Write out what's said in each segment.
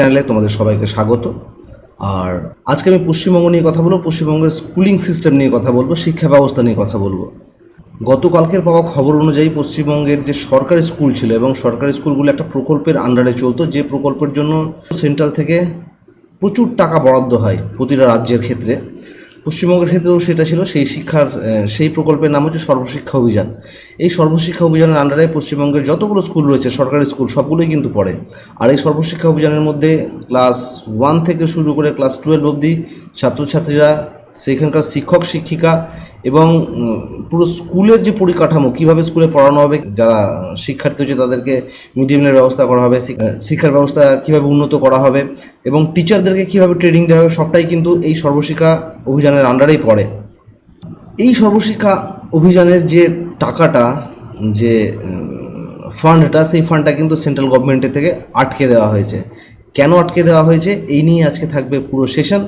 চ্যানেলে তোমাদের সবাইকে স্বাগত। আর আজকে আমি পশ্চিমবঙ্গ নিয়ে কথা বলব, পশ্চিমবঙ্গের স্কুলিং সিস্টেম নিয়ে কথা বলব, শিক্ষা ব্যবস্থা নিয়ে কথা বলব। গতকালকের পাওয়া খবর অনুযায়ী পশ্চিমবঙ্গের যে সরকারি স্কুল ছিল এবং সরকারি স্কুলগুলো একটা প্রকল্পের আন্ডারে চলতো, যে প্রকল্পের জন্য সেন্ট্রাল থেকে প্রচুর টাকা বরাদ্দ হয় প্রতিটা রাজ্যের ক্ষেত্রে। পশ্চিমবঙ্গের ক্ষেত্রেও সেটা ছিল, সেই শিক্ষার সেই প্রকল্পের নাম হচ্ছে সর্বশিক্ষা অভিযান। এই সর্বশিক্ষা অভিযানের আন্ডারে পশ্চিমবঙ্গের যতগুলো স্কুল রয়েছে, সরকারি স্কুল সবগুলোই কিন্তু পড়ে। আর এই সর্বশিক্ষা অভিযানের মধ্যে ক্লাস ওয়ান থেকে শুরু করে ক্লাস টুয়েলভ অবধি ছাত্রছাত্রীরা সেখানকার শিক্ষক, শিক্ষিকা এবং পুরো স্কুলের যে পরিকাঠামো, কীভাবে স্কুলে পড়ানো হবে, যারা শিক্ষার্থী হচ্ছে তাদেরকে মিড ডে ব্যবস্থা করা হবে শিক- শিক্ষার ব্যবস্থা কীভাবে উন্নত করা হবে এবং টিচারদেরকে কীভাবে ট্রেনিং দেওয়া হবে, সবটাই কিন্তু এই সর্বশিক্ষা অভিযানের আন্ডারেই পড়ে। এই সর্বশিক্ষা অভিযানের যে টাকাটা, যে ফান্ডটা সেই ফান্ডটা কিন্তু সেন্ট্রাল গভর্নমেন্টের থেকে আটকে দেওয়া হয়েছে। কেন আটকে দেওয়া হয়েছে? এই নিয়ে আজকে থাকবে পুরো সেশন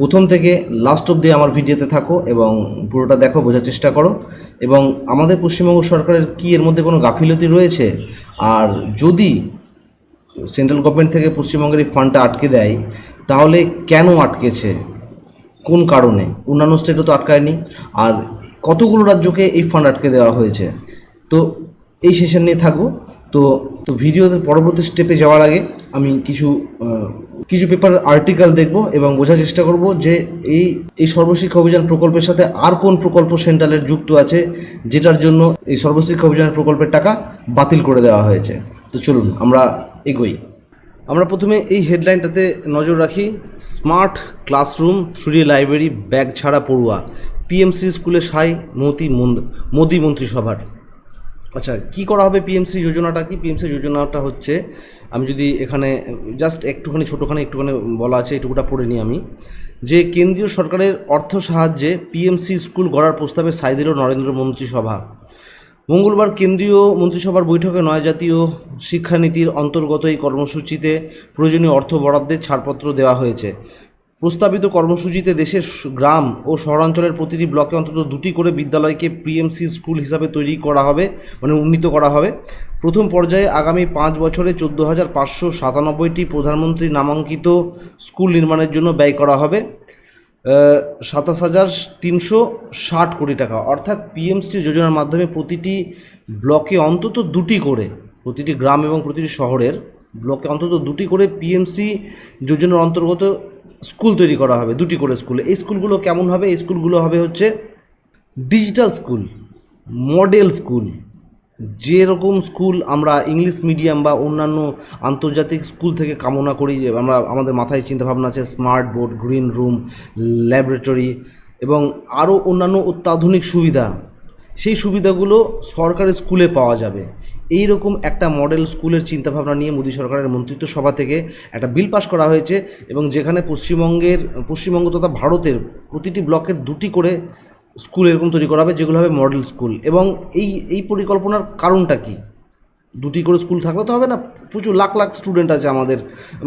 প্রথম থেকে লাস্ট অবধি আমার ভিডিওতে থাকো এবং পুরোটা দেখো, বোঝার চেষ্টা করো। এবং আমাদের পশ্চিমবঙ্গ সরকারের কি এর মধ্যে কোনো গাফিলতি রয়েছে? আর যদি সেন্ট্রাল গভর্নমেন্ট থেকে পশ্চিমবঙ্গের এই ফান্ডটা আটকে দেয়, তাহলে কেন আটকেছে? কোন কারণে? অন্যান্য স্টেটও তো আটকায়নি। আর কতগুলো রাজ্যকে এই ফান্ড আটকে দেওয়া হয়েছে? তো এই সেশন নিয়ে থাকব। তো তো ভিডিওতে পরবর্তী স্টেপে যাওয়ার আগে আমি কিছু কিছু পেপার আর্টিকেল দেখব এবং বোঝার চেষ্টা করব যে এই এই সর্বশিক্ষা অভিযান প্রকল্পের সাথে আর কোন প্রকল্প সেন্ট্রালের যুক্ত আছে, যেটার জন্য এই সর্বশিক্ষা অভিযানের প্রকল্পের টাকা বাতিল করে দেওয়া হয়েছে। তো চলুন, আমরা এগোই। আমরা প্রথমে এই হেডলাইনটাতে নজর রাখি smart classroom three library bag ছাড়া পড়ুয়া পিএমসি স্কুলে সাই, মতি মোদি মন্ত্রিসভার। আচ্ছা কি করা হবে পিএমসি যোজনাটা কি? পিএমসি যোজনাটা হচ্ছে আমি যদি এখানে জাস্ট একটুখানি, ছোটোখানি, একটুখানি বলা আছে, এটুকুটা পড়ে নিই আমি। যে কেন্দ্রীয় সরকারের অর্থ সাহায্যে পিএমসি স্কুল গড়ার প্রস্তাবে সাই দিল নরেন্দ্র মন্ত্রিসভা মঙ্গলবার কেন্দ্রীয় মন্ত্রিসভার বৈঠকে নয় জাতীয় শিক্ষানীতির অন্তর্গত এই কর্মসূচিতে প্রয়োজনীয় অর্থ বরাদ্দের ছাড়পত্র দেওয়া হয়েছে। প্রস্তাবিত কর্মসূচিতে দেশের গ্রাম ও শহরাঞ্চলের প্রতিটি ব্লকে অন্তত দুটি করে বিদ্যালয়কে পিএমসি স্কুল হিসাবে তৈরি করা হবে মানে উন্নীত করা হবে। প্রথম পর্যায়ে আগামী পাঁচ বছরে চোদ্দ হাজার পাঁচশো সাতানব্বইটি প্রধানমন্ত্রী নামাঙ্কিত স্কুল নির্মাণের জন্য ব্যয় করা হবে। সাতাশ হাজার তিনশো ষাট কোটি টাকা। অর্থাৎ পিএমসি যোজনার মাধ্যমে প্রতিটি ব্লকে অন্তত দুটি করে, প্রতিটি গ্রাম এবং প্রতিটি শহরের ব্লকে অন্তত দুটি করে পিএমসি যোজনার অন্তর্গত স্কুল তৈরি করা হবে, দুটি করে স্কুল। এই স্কুলগুলো কেমন হবে? এই স্কুলগুলো হবে হচ্ছে ডিজিটাল স্কুল মডেল স্কুল যেরকম স্কুল আমরা ইংলিশ মিডিয়াম বা অন্যান্য আন্তর্জাতিক স্কুল থেকে কামনা করি, যে আমরা, আমাদের মাথায় চিন্তাভাবনা আছে smart board green room laboratory এবং আরও অন্যান্য অত্যাধুনিক সুবিধা। সেই সুবিধাগুলো সরকারি স্কুলে পাওয়া যাবে। এই রকম একটা মডেল স্কুলের চিন্তাভাবনা নিয়ে মোদী সরকারের মন্ত্রিত্ব সভা থেকে একটা বিল পাস করা হয়েছে এবং যেখানে পশ্চিমবঙ্গের, পশ্চিমবঙ্গ তথা ভারতের প্রতিটি ব্লকের দুটি করে স্কুল এরকম তৈরি করা হবে, যেগুলো হবে মডেল স্কুল। এবং এই এই পরিকল্পনার কারণটা কি? দুটি করে স্কুল থাকলে তো হবে না, প্রচুর লাখ লাখ স্টুডেন্ট আছে আমাদের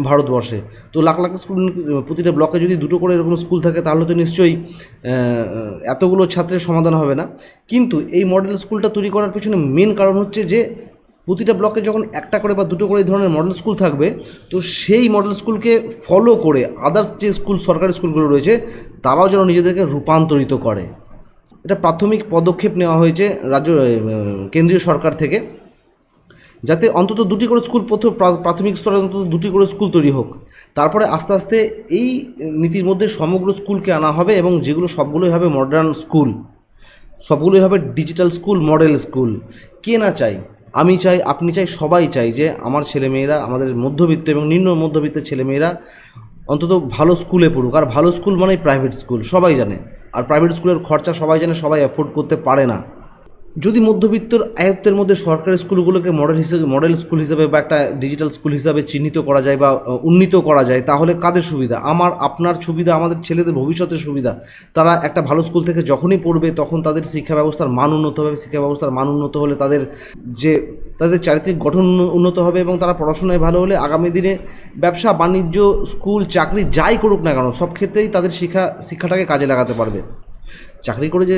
ভারতবর্ষে। তো লাখ লাখ স্টুডেন্ট প্রতিটা ব্লকে যদি দুটো করে এরকম স্কুল থাকে, তাহলে তো নিশ্চয়ই এতগুলো ছাত্রের সমাধান হবে না। কিন্তু এই মডেল স্কুলটা তৈরি করার পিছনে মেন কারণ হচ্ছে যে প্রতিটা ব্লকে যখন একটা করে বা দুটো করে এই ধরনের মডেল স্কুল থাকবে, তো সেই মডেল স্কুলকে ফলো করে আদার্স যে স্কুল সরকারি স্কুলগুলো রয়েছে, তারাও যেন নিজেদেরকে রূপান্তরিত করে। এটা প্রাথমিক পদক্ষেপ নেওয়া হয়েছে রাজ্য কেন্দ্রীয় সরকার থেকে, যাতে অন্তত দুটি করে স্কুল প্রথম প্রা- প্রাথমিক স্তরে অন্তত দুটি করে স্কুল তৈরি হোক। তারপরে আস্তে আস্তে এই নীতির মধ্যে সমগ্র স্কুলকে আনা হবে এবং যেগুলো সবগুলোই হবে মডার্ন স্কুল সবগুলোই হবে ডিজিটাল স্কুল মডেল স্কুল কে না চাই আমি চাই, আপনি চাই, সবাই চাই যে আমার ছেলেমেয়েরা, আমাদের মধ্যবিত্ত এবং নিম্ন মধ্যবিত্তের ছেলেমেয়েরা অন্তত ভালো স্কুলে পড়ুক। আর ভালো স্কুল মানেই প্রাইভেট স্কুল সবাই জানে। আর প্রাইভেট স্কুলের খরচা সবাই জানে, সবাই অ্যাফোর্ড করতে পারে না। যদি মধ্যবিত্তর আয়ত্তের মধ্যে সরকারি স্কুলগুলোকে মডেল হিসেবে মডেল স্কুল হিসেবে বা একটা ডিজিটাল স্কুল হিসাবে চিহ্নিত করা যায় বা উন্নীত করা যায়, তাহলে কাদের সুবিধা? আমার, আপনার সুবিধা, আমাদের ছেলেদের ভবিষ্যতের সুবিধা। তারা একটা ভালো স্কুল থেকে যখনই পড়বে, তখন তাদের শিক্ষা ব্যবস্থার মান উন্নত হবে। শিক্ষা ব্যবস্থার মান উন্নত হলে তাদের যে, তাদের চারিত্রিক গঠন উন্নত হবে এবং তারা পড়াশোনায় ভালো হলে আগামী দিনে ব্যবসা, বাণিজ্য স্কুল চাকরি যাই করুক না কেন, সব ক্ষেত্রেই তাদের শিক্ষা, শিক্ষাটাকে কাজে লাগাতে পারবে। চাকরি করে যে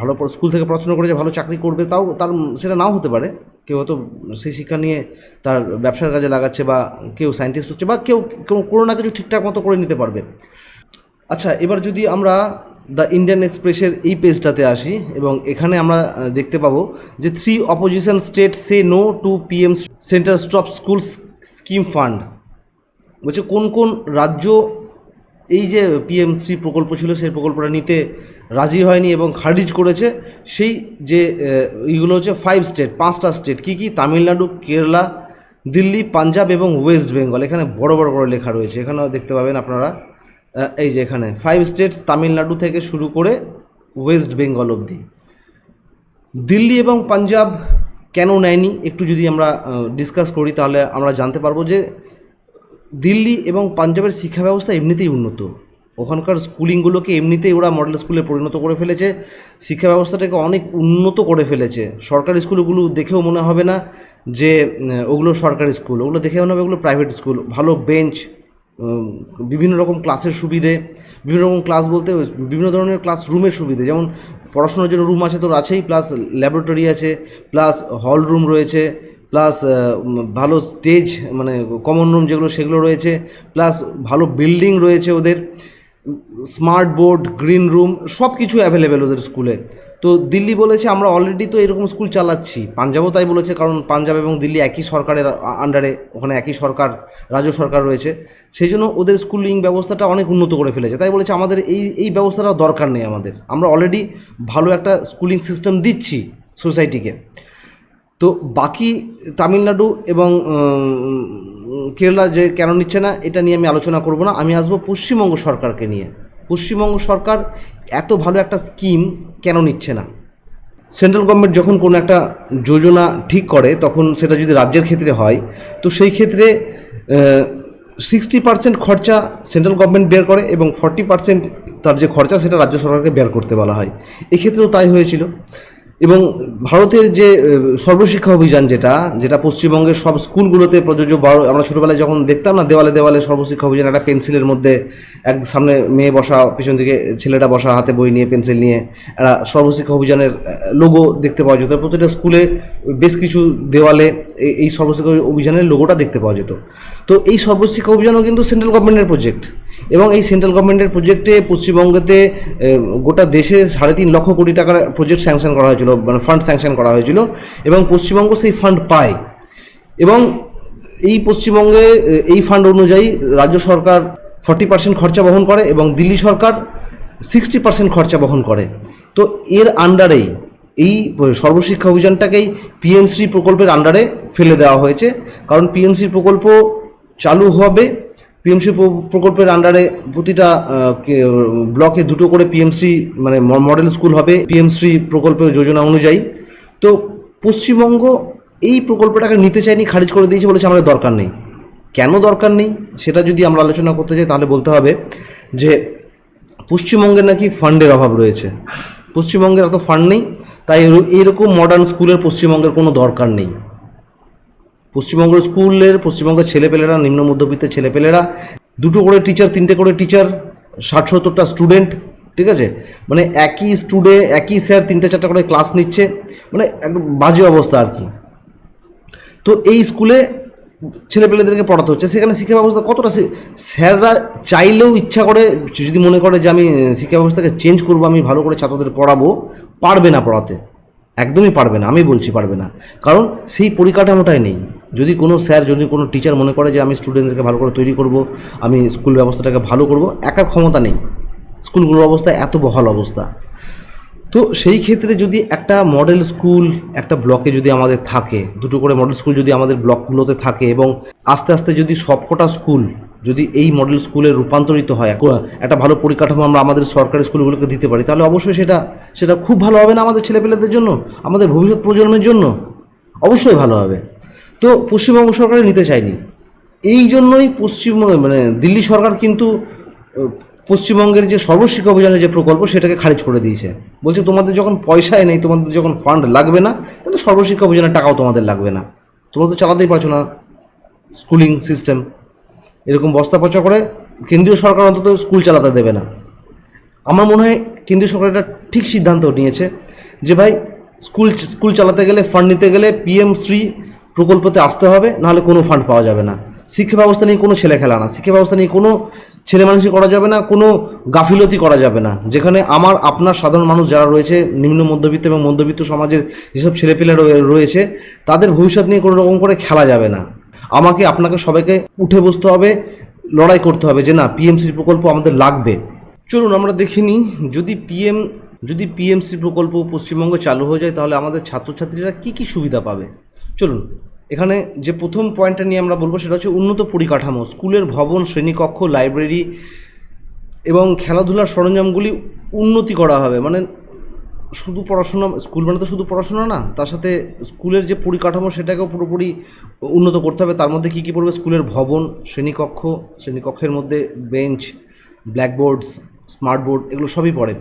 ভালো স্কুল থেকে পড়াশোনা করে যে ভালো চাকরি করবে তাও তার সেটা নাও হতে পারে। কেউ হয়তো সেই শিক্ষা নিয়ে তার ব্যবসার কাজে লাগাচ্ছে বা কেউ সায়েন্টিস্ট হচ্ছে বা কেউ কেউ কোনো না কিছু ঠিকঠাক মতো করে নিতে পারবে। আচ্ছা এবার যদি আমরা দ্য ইন্ডিয়ান এক্সপ্রেসের এই পেজটাতে আসি এবং এখানে আমরা দেখতে পাবো যে three opposition state say no to PM centre stop school scheme fund বলছে কোন কোন রাজ্য এই যে পিএমসি প্রকল্প ছিল, সেই প্রকল্পটা নিতে রাজি হয়নি এবং খারিজ করেছে। সেই যে এইগুলো হচ্ছে ফাইভ স্টেট পাঁচটা স্টেট কী কী? তামিলনাড়ু, কেরালা, দিল্লি, পাঞ্জাব এবং ওয়েস্ট বেঙ্গল এখানে বড় বড় বড় লেখা রয়েছে। এখানেও দেখতে পাবেন আপনারা এই যে এখানে ফাইভ স্টেটস তামিলনাড়ু থেকে শুরু করে ওয়েস্ট বেঙ্গল অবধি। দিল্লি এবং পাঞ্জাব কেন নেয়নি? একটু যদি আমরা ডিসকাস করি, তাহলে আমরা জানতে পারব যে দিল্লি এবং পাঞ্জাবের শিক্ষা ব্যবস্থা এমনিতেই উন্নত। ওখানকার স্কুলিংগুলোকে এমনিতেই ওরা মডেল স্কুলে পরিণত করে ফেলেছে। শিক্ষা ব্যবস্থাটাকে অনেক উন্নত করে ফেলেছে। সরকারি স্কুলগুলো দেখেও মনে হবে না যে ওগুলো সরকারি স্কুল। ওগুলো দেখে মনে হবে ওগুলো প্রাইভেট স্কুল। ভালো বেঞ্চ বিভিন্ন রকম ক্লাসের সুবিধে, বিভিন্ন রকম ক্লাস বলতে বিভিন্ন ধরনের ক্লাস রুমের সুবিধে। যেমন পড়াশোনার জন্য রুম আছে তো আছেই, প্লাস ল্যাবরেটরি আছে, প্লাস হল রুম রয়েছে। প্লাস ভালো স্টেজ মানে কমন রুম যেগুলো, সেগুলো রয়েছে, প্লাস ভালো বিল্ডিং রয়েছে ওদের স্মার্ট বোর্ড গ্রিন রুম সব কিছু অ্যাভেলেবেল ওদের স্কুলে তো দিল্লি বলেছে, আমরা অলরেডি তো এরকম স্কুল চালাচ্ছি। পাঞ্জাবও তাই বলেছে, কারণ পাঞ্জাব এবং দিল্লি একই সরকারের আন্ডারে ওখানে একই সরকার, রাজ্য সরকার রয়েছে। সেই জন্য ওদের স্কুলিং ব্যবস্থাটা অনেক উন্নত করে ফেলেছে। তাই বলেছে, আমাদের এই এই ব্যবস্থাটা দরকার নেই আমাদের। আমরা অলরেডি ভালো একটা স্কুলিং সিস্টেম দিচ্ছি সোসাইটিকে তো বাকি তামিলনাড়ু এবং কেরালা যে কেন নিচ্ছে না, এটা নিয়ে আমি আলোচনা করব না। আমি আসব পশ্চিমবঙ্গ সরকারকে নিয়ে। পশ্চিমবঙ্গ সরকার এত ভালো একটা স্কিম কেন নিচ্ছে না? সেন্ট্রাল গভর্নমেন্ট যখন কোনো একটা যোজনা ঠিক করে, তখন সেটা যদি রাজ্যের ক্ষেত্রে হয়, তো সেই ক্ষেত্রে সিক্সটি পার্সেন্ট খরচা সেন্ট্রাল গভর্নমেন্ট বের করে এবং ফর্টি পার্সেন্ট তার যে খরচা, সেটা রাজ্য সরকারকে বের করতে বলা হয়। এক্ষেত্রেও তাই হয়েছিল। এবং ভারতের যে সর্বশিক্ষা অভিযান যেটা যেটা পশ্চিমবঙ্গের সব স্কুলগুলোতে প্রযোজ্য বারো আমরা ছোটোবেলায় যখন দেখতাম না, দেওয়ালে দেওয়ালে সর্বশিক্ষা অভিযান, একটা পেন্সিলের মধ্যে এক সামনে মেয়ে বসা, পিছন দিকে ছেলেটা বসা, হাতে বই নিয়ে পেন্সিল নিয়ে, একটা সর্বশিক্ষা অভিযানের লোগো দেখতে পাওয়া যেত। প্রতিটা স্কুলে বেশ কিছু দেওয়ালে এই- এই সর্বশিক্ষা অভিযানের লোগোটা দেখতে পাওয়া যেত। তো এই সর্বশিক্ষা অভিযানও কিন্তু সেন্ট্রাল গভর্নমেন্টের প্রজেক্ট এবং এই সেন্ট্রাল গভর্নমেন্টের প্রজেক্টে পশ্চিমবঙ্গতে গোটা দেশে সাড়ে তিন লক্ষ কোটি টাকার প্রজেক্ট স্যাংশন করা হয়েছিল। মানে ফান্ড স্যাংশন করা হয়েছিল এবং পশ্চিমবঙ্গ সেই ফান্ড পায়। এবং এই পশ্চিমবঙ্গে এই ফান্ড অনুযায়ী রাজ্য সরকার ফর্টি পার্সেন্ট খরচা বহন করে এবং দিল্লি সরকার সিক্সটি পার্সেন্ট খরচা বহন করে। তো এর আন্ডারেই এই সর্বশিক্ষা অভিযানটাকেই পিএমসি প্রকল্পের আন্ডারে ফেলে দেওয়া হয়েছে। কারণ পিএমসি প্রকল্প চালু হবে পিএমসি প্রকল্পের আন্ডারে প্রতিটা ব্লকে দুটো করে পিএমসি মানে মডেল স্কুল হবে পিএমসি প্রকল্পের যোজনা অনুযায়ী। তো পশ্চিমবঙ্গ এই প্রকল্পটাকে নিতে চায়নি, খারিজ করে দিয়েছে বলেছে আমাদের দরকার নেই। কেন দরকার নেই? সেটা যদি আমরা আলোচনা করতে চাই, তাহলে বলতে হবে যে পশ্চিমবঙ্গের নাকি ফান্ডের অভাব রয়েছে। পশ্চিমবঙ্গের এত ফান্ড নেই, তাই এর- এইরকম মডার্ন স্কুলের পশ্চিমবঙ্গের কোনো দরকার নেই। পশ্চিমবঙ্গের স্কুলের, পশ্চিমবঙ্গের ছেলেপেলেরা, নিম্ন মধ্যবিত্তের ছেলেপেলেরা, দুটো করে টিচার তিনটে করে টিচার ষাট, সত্তরটা স্টুডেন্ট ঠিক আছে? মানে একই স্টুডেন্ট একই স্যার তিনটে, চারটা করে ক্লাস নিচ্ছে মানে একদম বাজে অবস্থা আর কি। তো এই স্কুলে ছেলেপেলেদেরকে পড়াতে হচ্ছে। সেখানে শিক্ষা ব্যবস্থা কতটা? স্যাররা চাইলেও ইচ্ছা করে, যদি মনে করে যে আমি শিক্ষা ব্যবস্থাকে চেঞ্জ করব, আমি ভালো করে ছাত্রদের পড়াবো, পারবে না পড়াতে। একদমই পারবে না, আমি বলছি পারবে না। কারণ সেই পরিকাঠামোটাই নেই। যদি কোনো স্যার, যদি কোনো টিচার মনে করে যে আমি স্টুডেন্টদেরকে ভালো করে তৈরি করব, আমি স্কুল ব্যবস্থাটাকে ভালো করব, একার ক্ষমতা নেই। স্কুলগুলোর অবস্থা এত বহাল অবস্থা। তো সেই ক্ষেত্রে যদি একটা মডেল স্কুল একটা ব্লকে যদি আমাদের থাকে, দুটো করে মডেল স্কুল যদি আমাদের ব্লকগুলোতে থাকে এবং আস্তে আস্তে যদি সবকটা স্কুল যদি এই মডেল স্কুলে রূপান্তরিত হয় একটা ভালো পরিকাঠামো আমরা আমাদের সরকারি স্কুলগুলোকে দিতে পারি, তাহলে অবশ্যই সেটা সেটা খুব ভালো হবে না আমাদের ছেলেপেলেদের জন্য? আমাদের ভবিষ্যৎ প্রজন্মের জন্য? অবশ্যই ভালো হবে। তো পশ্চিমবঙ্গ সরকার নিতে চায়নি। এই জন্যই পশ্চিম মানে দিল্লি সরকার কিন্তু পশ্চিমবঙ্গের যে সর্বশিক্ষা অভিযানের যে প্রকল্প সেটাকে খারিজ করে দিয়েছে। বলছে, তোমাদের যখন পয়সায় নেই, তোমাদের যখন ফান্ড লাগবে না, তাহলে সর্বশিক্ষা অভিযানের টাকাও তোমাদের লাগবে না। তোমরা তো চালাতেই পারছ না স্কুলিং সিস্টেম এরকম বস্তা পচা করে কেন্দ্রীয় সরকার অন্তত স্কুল চালাতে দেবে না। আমার মনে হয় কেন্দ্রীয় সরকার একটা ঠিক সিদ্ধান্ত নিয়েছে যে, ভাই স্কুল স্কুল চালাতে গেলে ফান্ড নিতে গেলে পিএম শ্রী প্রকল্পতে আসতে হবে, নাহলে কোনো ফান্ড পাওয়া যাবে না। শিক্ষা ব্যবস্থা নিয়ে কোনো ছেলে খেলা না। শিক্ষা ব্যবস্থা নিয়ে কোনো ছেলে মানুষই করা যাবে না, কোনো গাফিলতি করা যাবে না। যেখানে আমার, আপনার সাধারণ মানুষ যারা রয়েছে, নিম্ন মধ্যবিত্ত এবং মধ্যবিত্ত সমাজের যেসব ছেলেপেলে রয়ে- রয়েছে, তাদের ভবিষ্যৎ নিয়ে কোনো রকম করে খেলা যাবে না। আমাকে, আপনাকে সবাইকে উঠে বসতে হবে, লড়াই করতে হবে যে না পিএমসি প্রকল্প আমাদের লাগবে। চলুন, আমরা দেখে নিই, যদি পিএম যদি পিএমসি প্রকল্প পশ্চিমবঙ্গে চালু হয়ে যায়, তাহলে আমাদের ছাত্রছাত্রীরা কি কি সুবিধা পাবে? চলুন, এখানে যে প্রথম পয়েন্টটা নিয়ে আমরা বলব সেটা হচ্ছে উন্নত পরিকাঠামো, স্কুলের ভবন, শ্রেণীকক্ষ লাইব্রেরি এবং খেলাধুলার সরঞ্জামগুলি উন্নতি করা হবে। মানে শুধু পড়াশোনা, স্কুল মানে তো শুধু পড়াশোনা না, তার সাথে স্কুলের যে পরিকাঠামো সেটাকেও পুরোপুরি উন্নত করতে হবে। তার মধ্যে কী কী পড়বে? স্কুলের ভবন, শ্রেণীকক্ষ, শ্রেণীকক্ষের মধ্যে বেঞ্চ ব্ল্যাকবোর্ডস স্মার্ট বোর্ড এগুলো সবই পড়ে।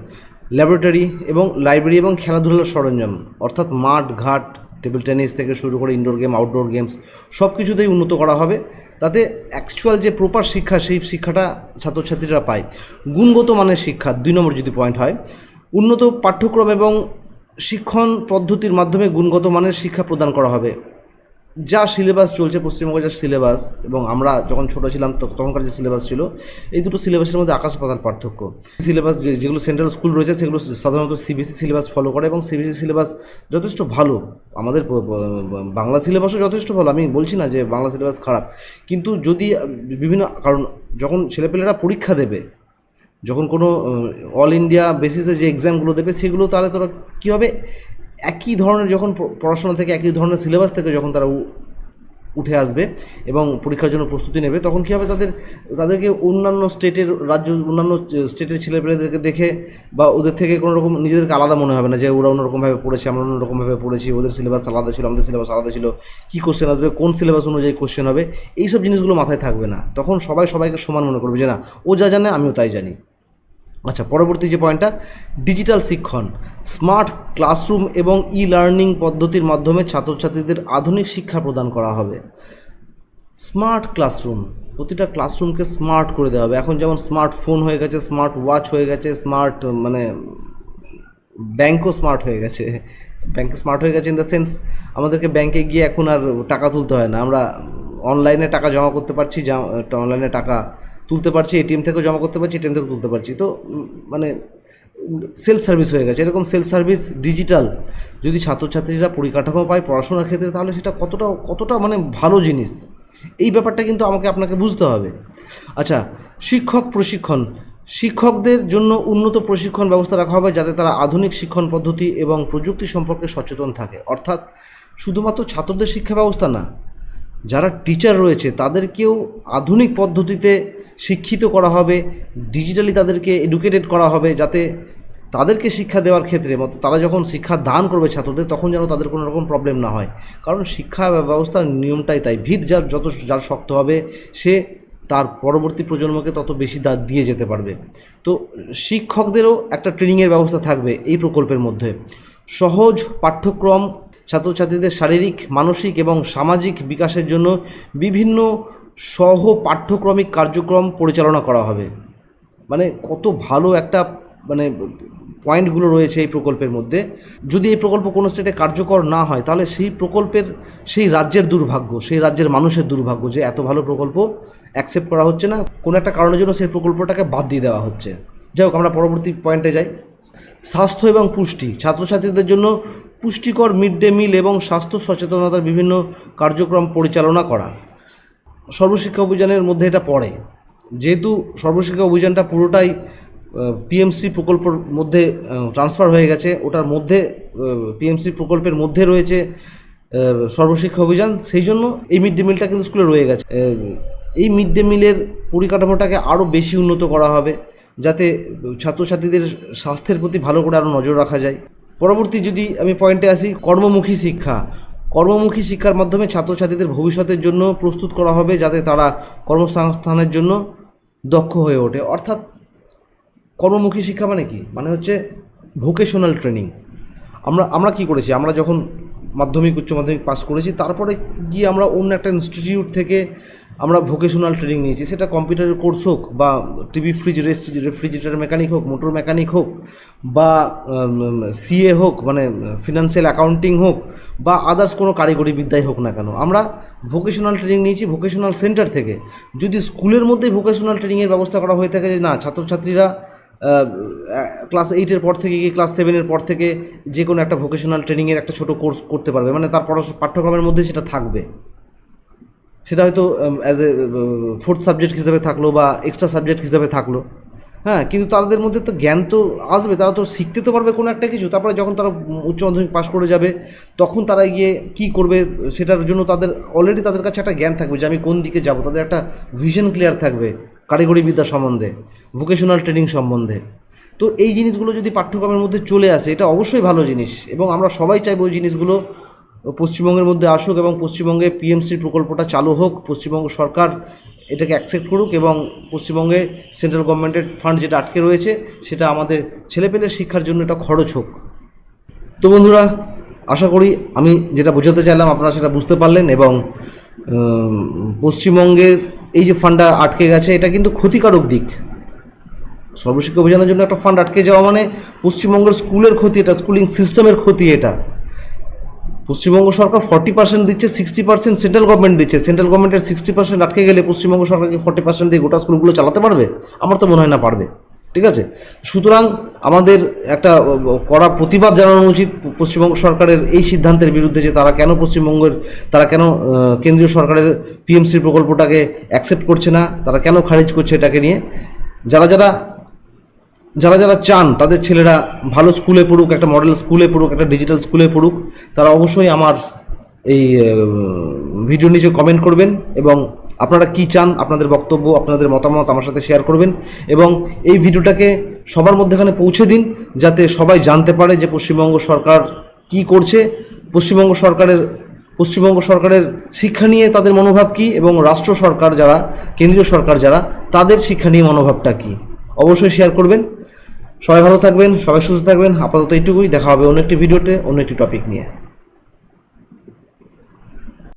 ল্যাবরেটরি এবং লাইব্রেরি এবং খেলাধুলার সরঞ্জাম, অর্থাৎ মাঠ, ঘাট টেবিল টেনিস থেকে শুরু করে ইনডোর গেম আউটডোর গেমস সব কিছুতেই উন্নত করা হবে। তাতে অ্যাকচুয়াল যে প্রপার শিক্ষা, সেই শিক্ষাটা ছাত্রছাত্রীরা পায়। গুণগত মানের শিক্ষা, দুই নম্বর যদি পয়েন্ট হয়, উন্নত পাঠ্যক্রম এবং শিক্ষণ পদ্ধতির মাধ্যমে গুণগত মানের শিক্ষা প্রদান করা হবে। যা সিলেবাস চলছে পশ্চিমবঙ্গের যা সিলেবাস এবং আমরা যখন ছোটো ছিলাম তখনকার যে সিলেবাস ছিল, এই দুটো সিলেবাসের মধ্যে আকাশ পাতাল পার্থক্য। সিলেবাস যেগুলো সেন্ট্রাল স্কুল রয়েছে সেগুলো সাধারণত সিবিএসসি সিলেবাস ফলো করে এবং সিবিএসসি সিলেবাস যথেষ্ট ভালো। আমাদের বাংলা সিলেবাসও যথেষ্ট ভালো। আমি বলছি না যে বাংলা সিলেবাস খারাপ। কিন্তু যদি, বিভিন্ন, কারণ যখন ছেলেপেলেরা পরীক্ষা দেবে, যখন কোনো অল ইন্ডিয়া বেসিসে যে এক্সামগুলো দেবে, সেগুলো তাহলে তোরা কী হবে একই ধরনের যখন পড়াশোনা থেকে একই ধরনের সিলেবাস থেকে যখন তারা উঠে আসবে এবং পরীক্ষার জন্য প্রস্তুতি নেবে, তখন কী হবে তাদের, তাদেরকে অন্যান্য স্টেটের রাজ্য, অন্যান্য স্টেটের ছেলেপেলেদেরকে দেখে বা ওদের থেকে কোনো রকম নিজেদেরকে আলাদা মনে হবে না যে ওরা অন্যরকমভাবে পড়েছে, আমরা অন্যরকমভাবে পড়েছি, ওদের সিলেবাস আলাদা ছিল, আমাদের সিলেবাস আলাদা ছিল, কী কোশ্চেন আসবে, কোন সিলেবাস অনুযায়ী কোশ্চেন হবে, এইসব জিনিসগুলো মাথায় থাকবে না। তখন সবাই সবাইকে সমান মনে করবে যে না, ও যা জানে আমিও তাই জানি। আচ্ছা পরবর্তী যে পয়েন্টটা ডিজিটাল শিক্ষণ। স্মার্ট ক্লাসরুম এবং ই লার্নিং পদ্ধতির মাধ্যমে ছাত্রছাত্রীদের আধুনিক শিক্ষা প্রদান করা হবে। স্মার্ট ক্লাসরুম প্রতিটা ক্লাসরুমকে স্মার্ট করে দেওয়া হবে। এখন যেমন স্মার্টফোন হয়ে গেছে স্মার্ট ওয়াচ হয়ে গেছে স্মার্ট মানে ব্যাংকও স্মার্ট হয়ে গেছে। ব্যাংক স্মার্ট হয়ে গেছে ইন দ্য সেন্স আমাদেরকে ব্যাংকে গিয়ে এখন আর টাকা তুলতে হয় না। আমরা অনলাইনে টাকা জমা করতে পারছি অনলাইনে টাকা তুলতে পারছি এটিএম থেকেও জমা করতে পারছি এটিএম থেকেও তুলতে পারছি। তো মানে সেলফ সার্ভিস হয়ে গেছে। এরকম সেলফ সার্ভিস ডিজিটাল যদি ছাত্রছাত্রীরা পরিকাঠামো পায় পড়াশোনার ক্ষেত্রে, তাহলে সেটা কতটা কতটা মানে ভালো জিনিস। এই ব্যাপারটা কিন্তু আমাকে আপনাকে বুঝতে হবে। আচ্ছা শিক্ষক প্রশিক্ষণ। শিক্ষকদের জন্য উন্নত প্রশিক্ষণ ব্যবস্থা রাখা হবে যাতে তারা আধুনিক শিক্ষণ পদ্ধতি এবং প্রযুক্তি সম্পর্কে সচেতন থাকে। অর্থাৎ, শুধুমাত্র ছাত্রদের শিক্ষা ব্যবস্থা না, যারা টিচার রয়েছে, তাদেরকেও আধুনিক পদ্ধতিতে শিক্ষিত করা হবে ডিজিটালি তাদেরকে এডুকেটেড করা হবে, যাতে তাদেরকে শিক্ষা দেওয়ার ক্ষেত্রে মত, তারা যখন শিক্ষা দান করবে ছাত্রদের, তখন যেন তাদের কোনো রকম প্রবলেম না হয়। কারণ শিক্ষা ব্যবস্থার নিয়মটাই তাই। ভিত যার যত, যার শক্ত হবে, সে তার পরবর্তী প্রজন্মকে তত বেশি দা, দিয়ে যেতে পারবে। তো শিক্ষকদেরও একটা ট্রেনিংয়ের ব্যবস্থা থাকবে এই প্রকল্পের মধ্যে। সহজ পাঠ্যক্রম, ছাত্রছাত্রীদের শারীরিক, মানসিক এবং সামাজিক বিকাশের জন্য বিভিন্ন সহ পাঠ্যক্রমিক কার্যক্রম পরিচালনা করা হবে। মানে কত ভালো একটা মানে পয়েন্টগুলো রয়েছে এই প্রকল্পের মধ্যে। যদি এই প্রকল্প কোনো স্টেটে কার্যকর না হয়, তাহলে সেই প্রকল্পের, সেই রাজ্যের দুর্ভাগ্য, সেই রাজ্যের মানুষের দুর্ভাগ্য যে এত ভালো প্রকল্প অ্যাকসেপ্ট করা হচ্ছে না, কোনো একটা কারণের জন্য সেই প্রকল্পটাকে বাদ দিয়ে দেওয়া হচ্ছে। যাই হোক, আমরা পরবর্তী পয়েন্টে যাই। স্বাস্থ্য এবং পুষ্টি, ছাত্রছাত্রীদের জন্য পুষ্টিকর মিড ডে মিল এবং স্বাস্থ্য সচেতনতার বিভিন্ন কার্যক্রম পরিচালনা করা। সর্বশিক্ষা অভিযানের মধ্যে এটা পড়ে। যেহেতু সর্বশিক্ষা অভিযানটা পুরোটাই পিএমসি প্রকল্পের মধ্যে ট্রান্সফার হয়ে গেছে, ওটার মধ্যে পিএমসি প্রকল্পের মধ্যে রয়েছে সর্বশিক্ষা অভিযান, সেই জন্য এই মিড ডে মিলটা কিন্তু স্কুলে রয়ে গেছে। এই মিড ডে মিলের পরিকাঠামোটাকে আরও বেশি উন্নত করা হবে, যাতে ছাত্রছাত্রীদের স্বাস্থ্যের প্রতি ভালো করে আরও নজর রাখা যায়। পরবর্তী যদি আমি পয়েন্টে আসি, কর্মমুখী শিক্ষা। কর্মমুখী শিক্ষার মাধ্যমে ছাত্রছাত্রীদের ভবিষ্যতের জন্য প্রস্তুত করা হবে যাতে তারা কর্মসংস্থানের জন্য দক্ষ হয়ে ওঠে। অর্থাৎ কর্মমুখী শিক্ষা মানে কি? মানে হচ্ছে ভোকেশনাল ট্রেনিং আমরা আমরা কি করেছি? আমরা যখন মাধ্যমিক, উচ্চ মাধ্যমিক পাস করেছি, তারপরে গিয়ে আমরা অন্য একটা ইনস্টিটিউট থেকে আমরা ভোকেশনাল ট্রেনিং নিয়েছি। সেটা কম্পিউটারের কোর্স হোক বা টিভি ফ্রিজ রেফ্রিজারেটর মেকানিক হোক মোটর মেকানিক হোক বা সিএ হোক মানে ফিনান্সিয়াল অ্যাকাউন্টিং হোক বা আদার্স কোনো কারিগরি বিদ্যাই হোক না কেন, আমরা ভোকেশনাল ট্রেনিং নিয়েছি ভোকেশনাল সেন্টার থেকে। যদি স্কুলের মধ্যেই ভোকেশনাল ট্রেনিংয়ের ব্যবস্থা করা হয়ে থাকে যে না, ছাত্রছাত্রীরা ক্লাস এইটের পর থেকে কি ক্লাস সেভেনের পর থেকে যে কোনো একটা ভোকেশনাল ট্রেনিংয়ের একটা ছোটো কোর্স করতে পারবে মানে তার পড়াশো পাঠ্যক্রমের মধ্যে সেটা থাকবে। সেটা হয়তো অ্যাজ এ ফোর্থ সাবজেক্ট হিসাবে থাকল বা এক্সট্রা সাবজেক্ট হিসাবে থাকল। হ্যাঁ কিন্তু তাদের মধ্যে তো জ্ঞান তো আসবে, তারা তো শিখতে তো পারবে কোনো একটা কিছু। তারপরে যখন তারা উচ্চ মাধ্যমিক পাশ করে যাবে, তখন তারা গিয়ে কি করবে সেটার জন্য তাদের অলরেডি তাদের কাছে একটা জ্ঞান থাকবে যে আমি কোন দিকে যাব। তাদের একটা ভিশন ক্লিয়ার থাকবে কারিগরি বিদ্যা সম্বন্ধে ভোকেশনাল ট্রেনিং সম্বন্ধে। তো এই জিনিসগুলো যদি পাঠ্যক্রমের মধ্যে চলে আসে, এটা অবশ্যই ভালো জিনিস। এবং আমরা সবাই চাইব ওই জিনিসগুলো পশ্চিমবঙ্গের মধ্যে আসুক এবং পশ্চিমবঙ্গে পিএমসির প্রকল্পটা চালু হোক, পশ্চিমবঙ্গ সরকার এটাকে অ্যাকসেপ্ট করুক এবং পশ্চিমবঙ্গে সেন্ট্রাল গভর্নমেন্টের ফান্ড যেটা আটকে রয়েছে, সেটা আমাদের ছেলেপেলের শিক্ষার জন্য এটা খরচ হোক। তো বন্ধুরা, আশা করি আমি যেটা বোঝাতে চাইলাম, আপনারা সেটা বুঝতে পারলেন এবং পশ্চিমবঙ্গের এই যে ফান্ডটা আটকে গেছে, এটা কিন্তু ক্ষতিকারক দিক। সর্বশিক্ষা অভিযানের জন্য একটা ফান্ড আটকে যাওয়া মানে পশ্চিমবঙ্গের স্কুলের ক্ষতি, এটা স্কুলিং সিস্টেমের ক্ষতি এটা। পশ্চিমবঙ্গ সরকার ফর্টি পার্সেন্ট দিচ্ছে সিক্সটি পার্সেন্ট সেন্ট্রাল গভর্নমেন্ট দিচ্ছে। সেন্ট্রাল গভর্নমেন্টের সিক্সটি পার্সেন্ট আটকে গেলে পশ্চিমবঙ্গ সরকারকে ফর্টি পার্সেন্ট দিয়ে গোটা স্কুলগুলো চালাতে পারবে? আমার তো মনে হয় না পারবে। ঠিক আছে? সুতরাং আমাদের একটা কড়া প্রতিবাদ জানানো উচিত পশ্চিমবঙ্গ সরকারের এই সিদ্ধান্তের বিরুদ্ধে যে তারা কেন পশ্চিমবঙ্গের, তারা কেন কেন্দ্রীয় সরকারের পিএমসির প্রকল্পটাকে অ্যাকসেপ্ট করছে না, তারা কেন খারিজ করছে এটাকে নিয়ে? যারা যারা যারা যারা চান তাদের ছেলেরা ভালো স্কুলে পড়ুক, একটা মডেল স্কুলে পড়ুক, একটা ডিজিটাল স্কুলে পড়ুক, তারা অবশ্যই আমার এই ভিডিও নিচে কমেন্ট করবেন এবং আপনারা কি চান, আপনাদের বক্তব্য, আপনাদের মতামত আমার সাথে শেয়ার করবেন এবং এই ভিডিওটাকে সবার মধ্যেখানে পৌঁছে দিন যাতে সবাই জানতে পারে যে পশ্চিমবঙ্গ সরকার কি করছে, পশ্চিমবঙ্গ সরকারের পশ্চিমবঙ্গ সরকারের শিক্ষা নিয়ে তাদের মনোভাব কী এবং রাষ্ট্র সরকার যারা, কেন্দ্রীয় সরকার যারা, তাদের শিক্ষা নিয়ে মনোভাবটা কী? অবশ্যই শেয়ার করবেন। সবাই ভালো থাকবেন, সবাই সুস্থ থাকবেন। আপাতত এইটুকুই, দেখা হবে অন্য একটি ভিডিওতে, অন্য একটি টপিক নিয়ে।